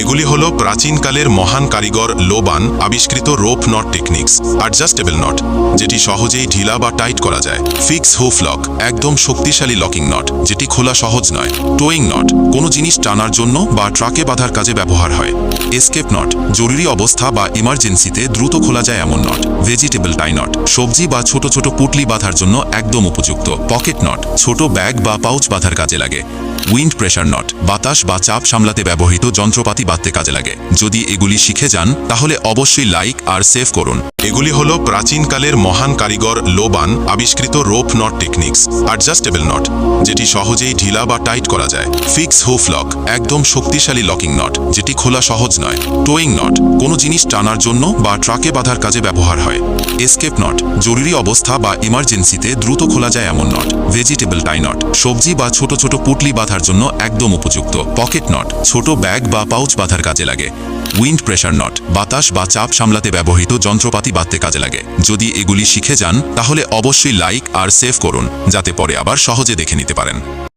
এগুলি হল প্রাচীনকালের মহান কারিগর লোবান আবিষ্কৃত rope knot techniques adjustable knot, যেটি সহজেই ঢিলা বা টাইট করা যায়। ফিক্স হুফ লক, একদম শক্তিশালী লকিং নট, যেটি খোলা সহজ নয়। টোয়িং নট, কোনো জিনিস টানার জন্য বা ট্রাকে বাঁধার কাজে ব্যবহার হয়। এসকেপ নট, জরুরি অবস্থা বা ইমার্জেন্সিতে দ্রুত খোলা যায় এমন নট। ভেজিটেবল টাই নট, সবজি বা ছোট ছোট পুটলি বাঁধার জন্য একদম উপযুক্ত। পকেট নট, ছোট ব্যাগ বা পাউচ বাঁধার কাজে লাগে। উইন্ড প্রেশার নট, বাতাস বা চাপ সামলাতে ব্যবহৃত যন্ত্রপাতি বাঁধতে কাজে লাগে। যদি এগুলি শিখে যান, তাহলে অবশ্যই লাইক আর সেভ করুন। এগুলি হল প্রাচীনকালের মহান কারিগর লোবান আবিষ্কৃত rope knot techniques adjustable knot, যেটি সহজেই ঢিলা বা টাইট করা যায়। ফিক্স হুফ লক, একদম শক্তিশালী লকিং নট, যেটি খোলা সহজ নয়। টোয়িং নট, কোনো জিনিস টানার জন্য বা ট্রাকে বাঁধার কাজে ব্যবহার হয়। এসকেপ নট, জরুরি অবস্থা বা ইমার্জেন্সিতে দ্রুত খোলা যায় এমন নট। Vegetable tie not. সবজি বা ছোট ছোট পুটলি বাঁধার জন্য একদম উপযুক্ত। পকেট নট, ছোট ব্যাগ বা পাউচ বাঁধার কাজে লাগে। উইন্ড প্রেশার নট, বাতাস বা চাপ সামলাতে ব্যবহৃত যন্ত্রপাতি বাঁধতে কাজে লাগে। যদি এগুলি শিখে যান, তাহলে অবশ্যই লাইক আর সেভ করুন, যাতে পরে আবার সহজে দেখে নিতে পারেন।